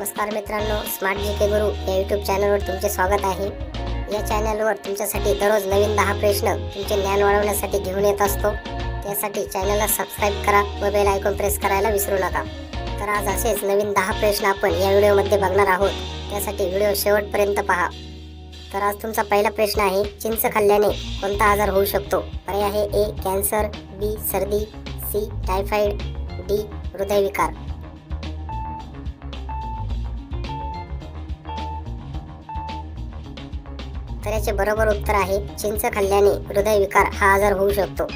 नमस्कार मित्रांनो स्मार्ट जी के गुरु या यूट्यूब चॅनलवर तुमचे स्वागत आहे. या चॅनलवर तुमच्यासाठी दररोज नवीन दहा प्रश्न तुमचे ज्ञान वाढवण्यासाठी घेऊन येत असतो. त्यासाठी चॅनलला सबस्क्राईब करा व बेल आयकॉन प्रेस करायला विसरू नका. तर आज असेच नवीन दहा प्रश्न आपण या व्हिडिओमध्ये बघणार आहोत. त्यासाठी व्हिडिओ शेवटपर्यंत पहा. तर आज तुमचा पहिला प्रश्न आहे चिंच खाल्ल्याने कोणता आजार होऊ शकतो? पर्याय आहे ए कॅन्सर बी सर्दी सी टायफॉइड डी हृदयविकार. तर याचे बरोबर उत्तर आहे चिंच खाल्ल्याने हृदयविकार हा आजार होऊ शकतो.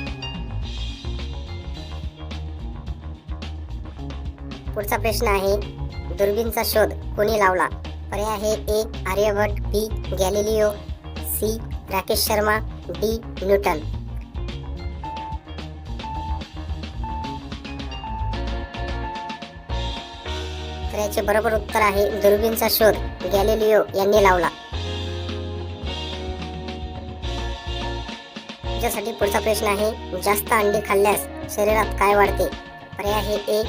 पुढचा प्रश्न आहे दुर्बीनचा शोध कोणी लावला? पर्याय आहे A Aryabhata B Galileo C Rakesh Sharma D Newton. तर याचे बरोबर उत्तर आहे दुर्बीनचा शोध गॅलिलिओ यांनी लावला. तुमच्यासाठी पुढचा प्रश्न आहे जास्त अंडी खाल्ल्यास शरीरात काय वाढते? पर्याय आहे ए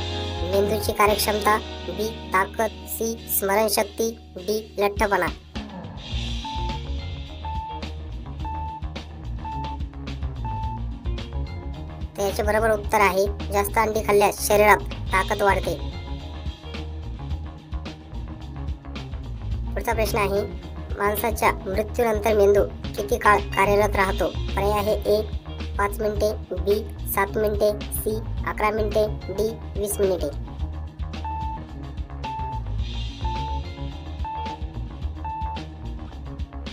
मेंदूची कार्यक्षमता बी ताकद सी स्मरणशक्ती डी लठ्ठपणा. तर याचे बरोबर उत्तर आहे जास्त अंडी खाल्ल्यास शरीरात ताकद वाढते. पुढचा प्रश्न आहे माणसाच्या मृत्यूनंतर मेंदू किती काळ कार्यरत राहतो? पर्याय आहे ए पाच मिनिटे बी सात मिनिटे सी अकरा मिनिटे डी वीस मिनिटे.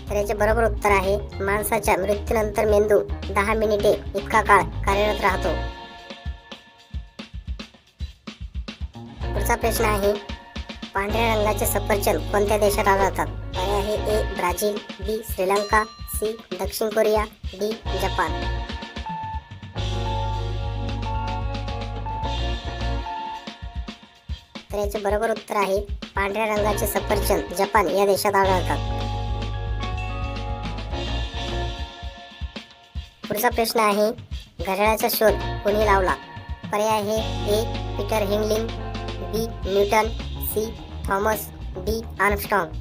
तर याचे बरोबर उत्तर आहे माणसाच्या मृत्यूनंतर मेंदू दहा मिनिटे इतका काळ कार्यरत राहतो. पुढचा प्रश्न आहे पांढऱ्या रंगाचे सफरचंद कोणत्या देशात आढळतात? पर्याय आहे A Brazil B Sri Lanka C दक्षिण कोरिया डी जपान. तर याचे बरोबर उत्तर आहे पांढऱ्या रंगाचे सफरचंद जपान या देशात आढळतात. पुढचा प्रश्न आहे घड्याळाचा शोध कोणी लावला? पर्याय आहे A Peter हिंगलिंग B Newton C Thomas D Armstrong.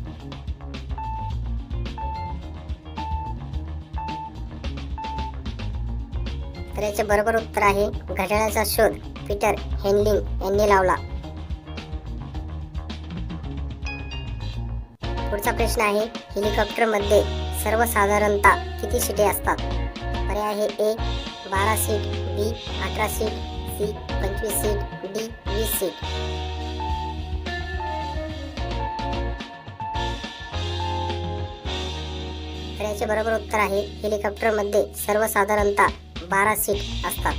तर याचे बरोबर उत्तर आहे घड्याळाचा शोध. पीटर हेनलिंग यांनी लावला. पुढचा प्रश्न आहे हेलिकॉप्टरमध्ये सर्वसाधारणतः किती सीटे असतात? पर्याय आहे ए बारा सीट बी अठरा सीट सी पंचवीस सीट डी वीस सीट. तर याचे बरोबर उत्तर आहे हेलिकॉप्टरमध्ये सर्वसाधारणतः बारा सीट असतात.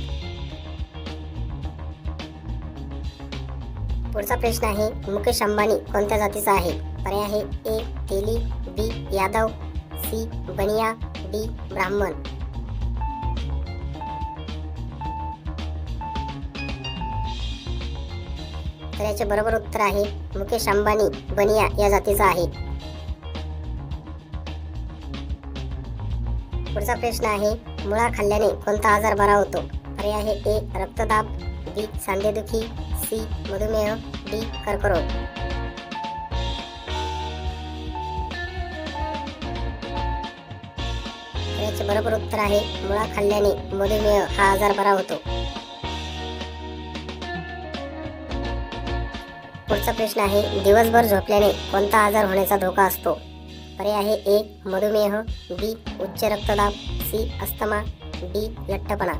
पुढचा प्रश्न आहे मुकेश अंबानी कोणत्या जातीचा आहे? पर्याय आहे A Teli B Yadav C Bania D Brahmin. तर याचे बरोबर उत्तर आहे मुकेश अंबानी बनिया या जातीचा आहे. पुढचा प्रश्न आहे मुळा खाल्ल्याने कोणता आजार बरा होतो? पर्याय आहे ए रक्तदाब बी सांधेदुखी सी मधुमेह डी कर्करोग. याचे बरोबर उत्तर आहे मुळा खाल्ल्याने मधुमेह हा आजार बरा होतो. पुढचा प्रश्न आहे दिवसभर झोपल्याने कोणता आजार होण्याचा धोका असतो? पर्याय आहे ए मधुमेह बी उच्च रक्तदाब सी अस्थमा डी लठ्ठपणा.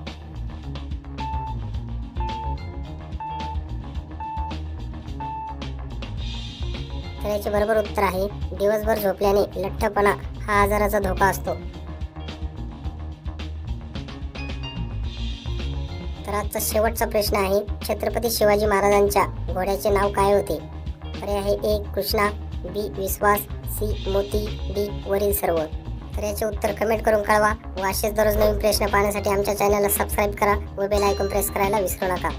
तर याचे बरोबर उत्तर आहे दिवसभर झोपल्याने लठ्ठपणा हा आजाराचा धोका असतो. तर आजचा शेवटचा प्रश्न आहे छत्रपती शिवाजी महाराजांच्या घोड्याचे नाव काय होते? पर्याय आहे A Krishna B Vishwas C Moti D वरील सर्व. तर याचे उत्तर कमेंट करून कळवा व असेच दररोज नवीन प्रश्न पाहण्यासाठी आमच्या चॅनलला सबस्क्राईब करा व बेल आयकॉन प्रेस करायला विसरू नका.